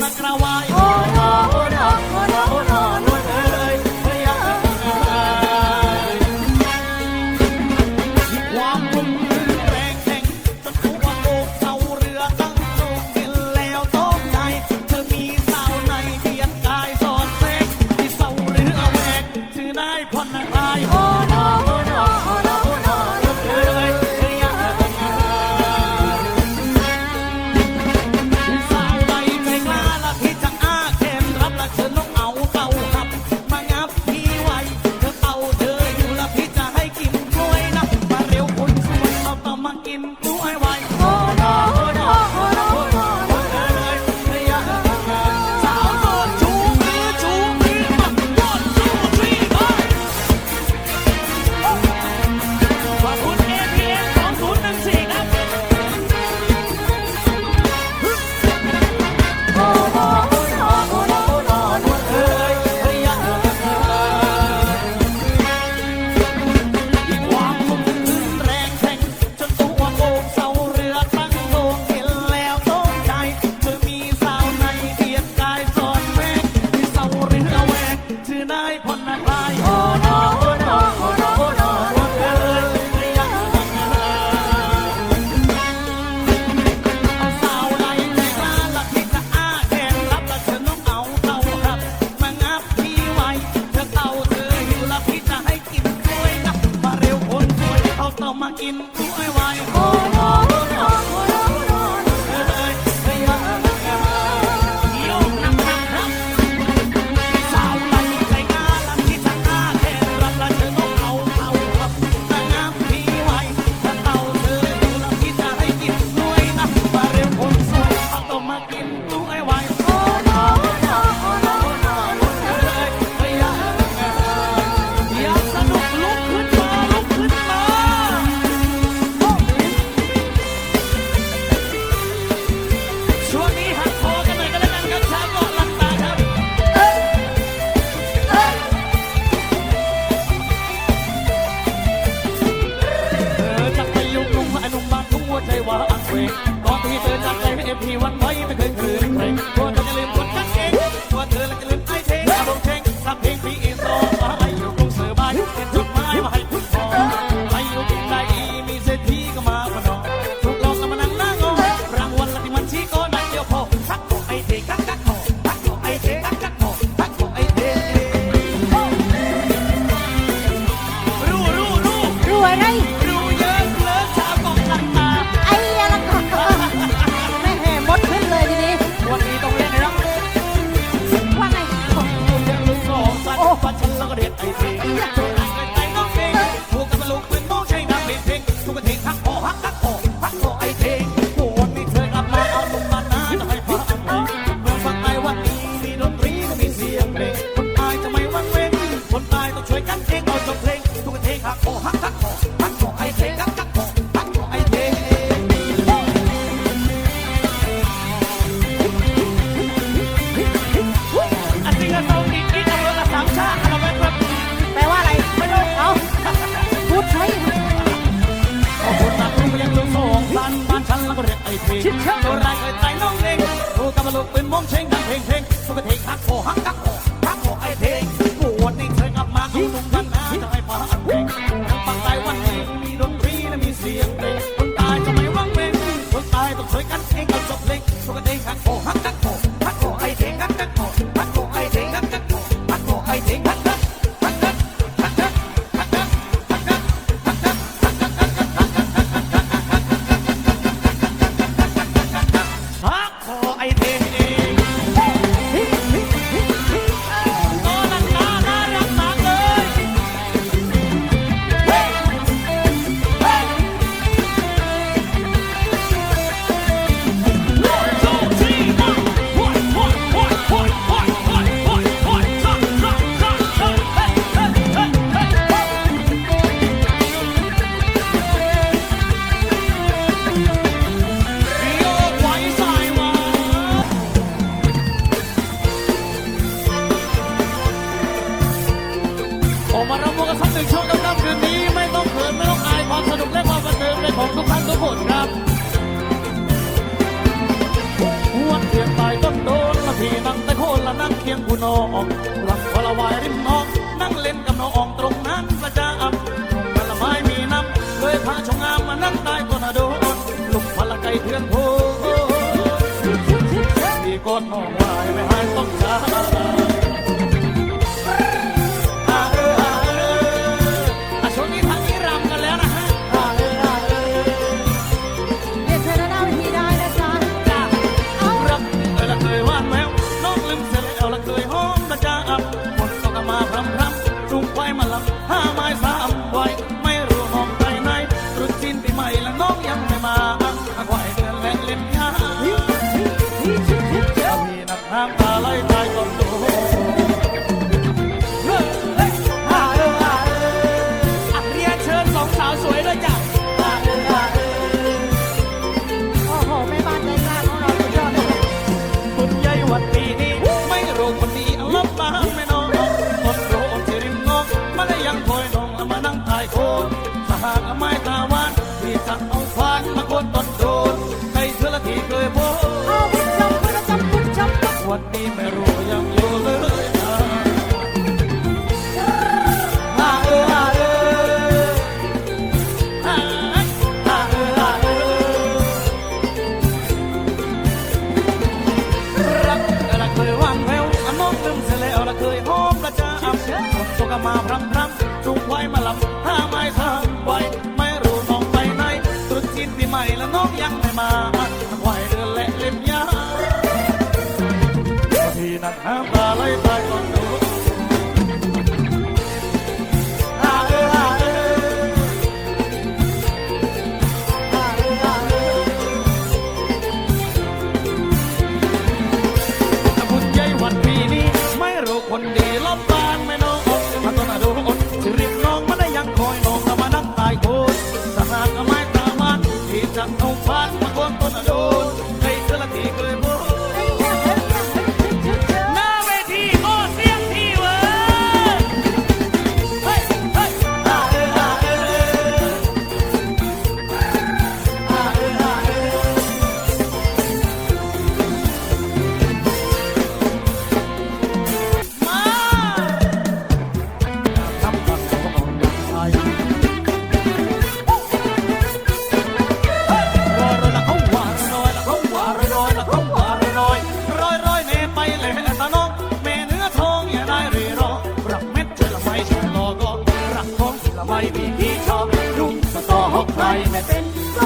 นละกระวาย หักกักโอหักโอไอเทงปวดในเธอกลับมาเอาตรงกันนะจะให้มา rock for a while.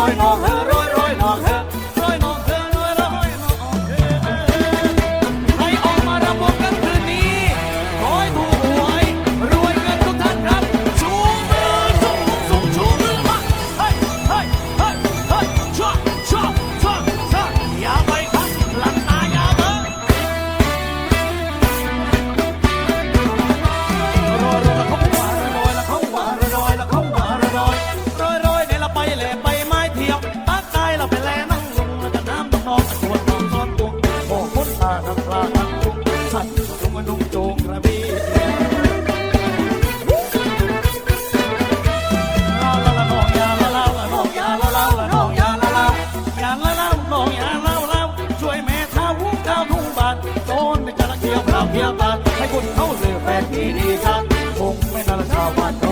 คอยมองหา aguanto.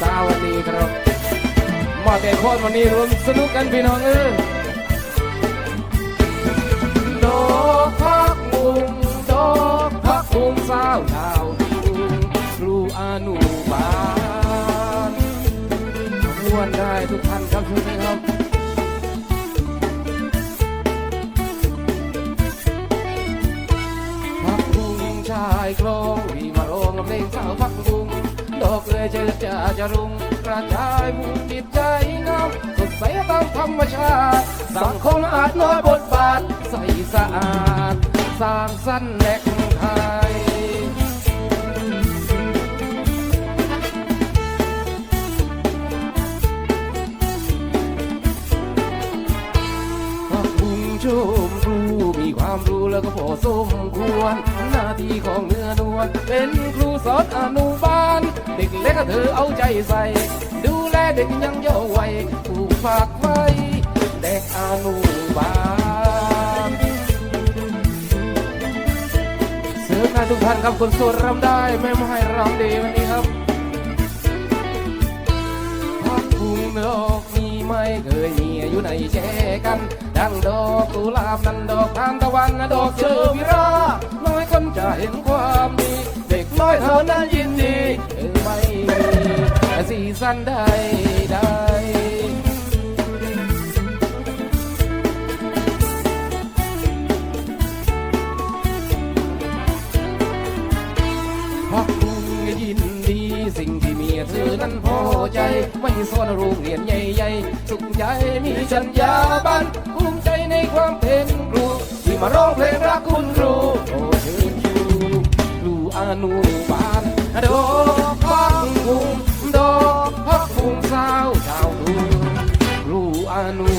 สวัสดีครับมาเต่คนวันนี้รวมสนุกกันพี่น้องเออกพักมุงดอกพักมุงสาวดาวดุงรูอนุบาลม้วนได้ทุกท่านครับทุกท่านครับพักมุงชายคลองวีมารงอำเพลงสาวพักมุง ยเจอจะจะรุงกระจายมุงจิตใจน้ำสดใสตามธรรมชาติ สังคมอาจน้อยบทบาทใสสะอาด สร้างสรรค์แหลกามรู้แล้วก็พอสมควร หน้าที่ของเนื้อนวลเป็นครูสอนอนุบาล เด็กเล็กก็เธอเอาใจใส่ ดูแลเด็กยังเยาว์วัยถูกฝากไว้ เด็กอนุบาลเสริมหน้าทุกท่านครับคนโสดรำได้ไม่ไม่ให้รำดีวันนี้ครับพักบุงดอก ไม่เคยมีอยู่ในแจกัน ดังดอกกุหลาบนันดอกทานตะวันดอกเชอวิราน้อยคนจะเห็นความดี เด็กน้อยเท่านั้นยินดีเออไม่มีสีสันใดได ไม่ซ่อนโรงเรียนใหญ่ๆ สุขใจมีจัญญาบันภูมิใจในความเป็นครู ที่มาร้องเพลงรักคุณครูโอ้เชิญชูครูอนุบาลดอกพักบุงดอกพักบุงสาวชาวดูครูอนุ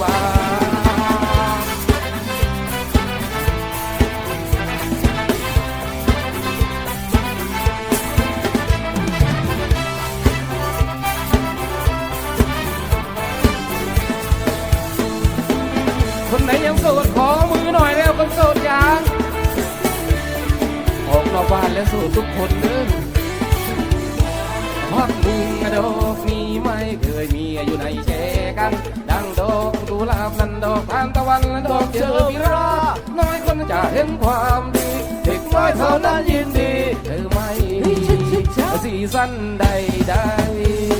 บาล อกบ้านแล้วโสดทุกคนเดินพักบุงดอกนี้ไม่เคยมีอยู่ในแจกัน ดังดอกกุหลาบนันดอกทานตะวันและดอกเชอวิราน้อยคนจะเห็นความดี เด็กน้อยเท่านั้นยินดีเธอไม่มีสีสันใดใดๆ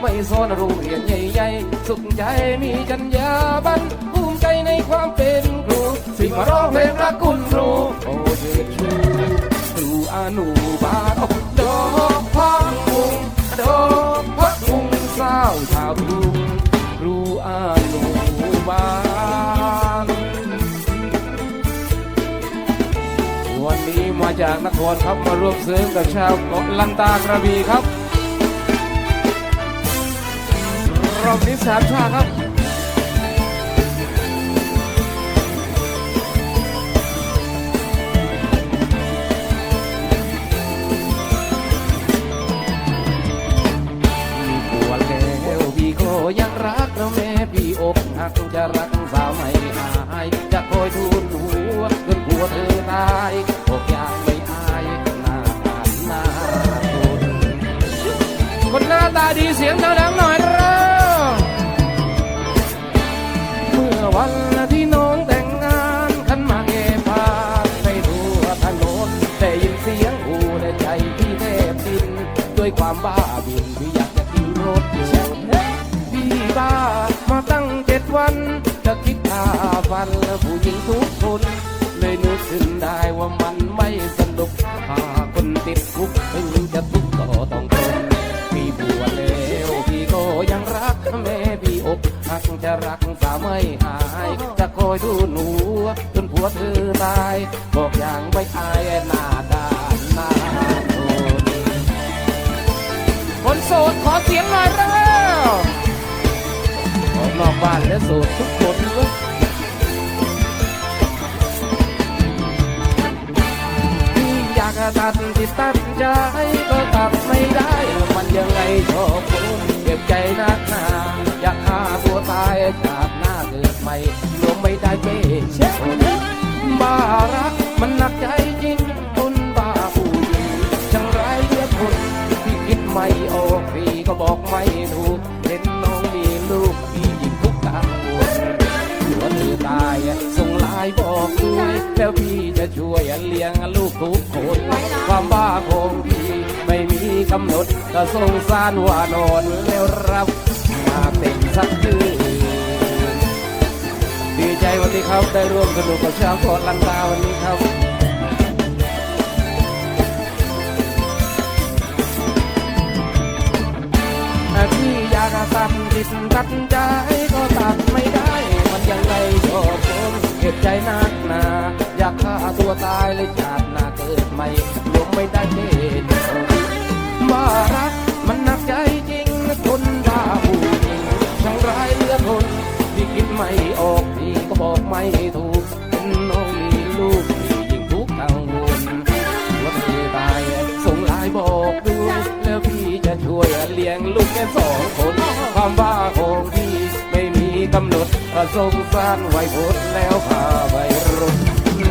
ไม่ซ่อนรงเรียนใหญ่ๆ สุขใจมีจัญญาบันภูมิใจในความเป็นครู สิ่งมาร้องเพลงรักคุณครู โอ้เชิดชูครูอนุบาลดอกพักบุงดอกพักบุงสาวชาวทุ่งครูอนุบาลวันนี้มาจากนครครับมาร่วมเสริมกับชาวเกาะลันตากระบี่ครับ รอบนี้สามชาติครับมีผัวแล้วพี่ก็ยังรักแล้วแม่พี่อกหักจะรักสาวไม่อายจะคอยทูลหัวจนผัวเธอตายอกอยากไม่อายหน้าตาหน้าคนคนหน้าตาดีเสียงดังๆหน่ เจะรักสาไม่หาย จะคอยดูหนู จนผัวเธอตาย บอกอย่างไม่อายหน้าด้านหน้าโนคนโสดขอเสียงหน่อยเร็วออกนอกบ้านและโสดทุกคนเว้ยพี่อยากตัดที่ตัดใจก็ตัดไม่ได้ มันยังไงชอบคนเก็บใจนักหนาอยากฆ่าตัวตายชาติหน้าเกิดใหม่รวมไม่ได้เป้เช่บ้ารักมันหนักใจจริงคนบ้าผู้หญิงช่างไรเหลือคนพี่คิดไม่ออกพี่ก็บอกไม่ถูกเห็นน้องมีลูกพี่ยิ่งทุกข์กังวลหัวเธอตายส่งไลน์บอกด้วยแล้วพี่จะช่วยช่วยเลี้ยงลูกทุกคนความบ้าของพี่ไม่มีกำหนดก็สงสารว่านอนแล้วรับมาเป็นสักคืน ดีใจวันนี้ครับได้ร่วมสนุกกับชาวโคลันตาวันนี้ครับพี่อยากตัดสินตัดใจก็ตัดไม่ได้ มันยังไงชอบผมเก็บใจนักหนา อยากฆ่าตัวตายเลยชาติหน้าเกิดใหม่ลงไม่ได้เด็ดบ้ารักมันหนักใจจริงคนบ้าผู้หญิงช่างร้ายเหลือทนพี่คิดไม่ ไม่ถูกเป็นน้องมีลูกยิ่งทุกข์กังวลว่าเธอตายส่งไลน์บอกด้วย แล้วพี่จะช่วยเลี้ยงลูกแค่สองคน ความบ้าของพี่ไม่มีกำหนดประสงสางไว้พดแล้วพาไปรด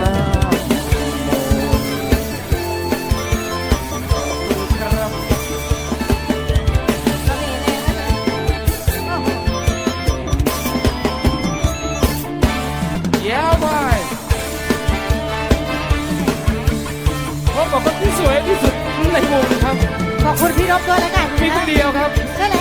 น้ำ พบกับคนที่สวยที่สุดในวงครับ ขอบคุณพี่นพด้วยแล้วกันมีคนเดียวครับ ใช่แล้ว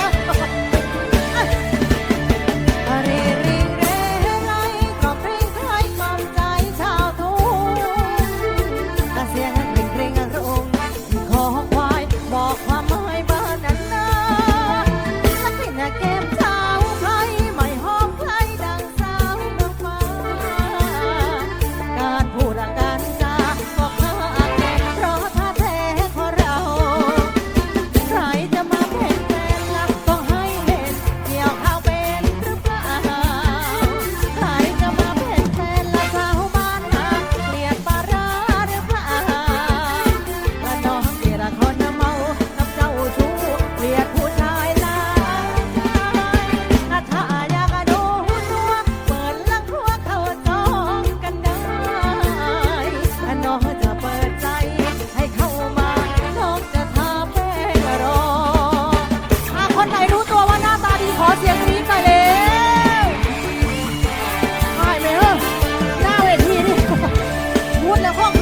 来晃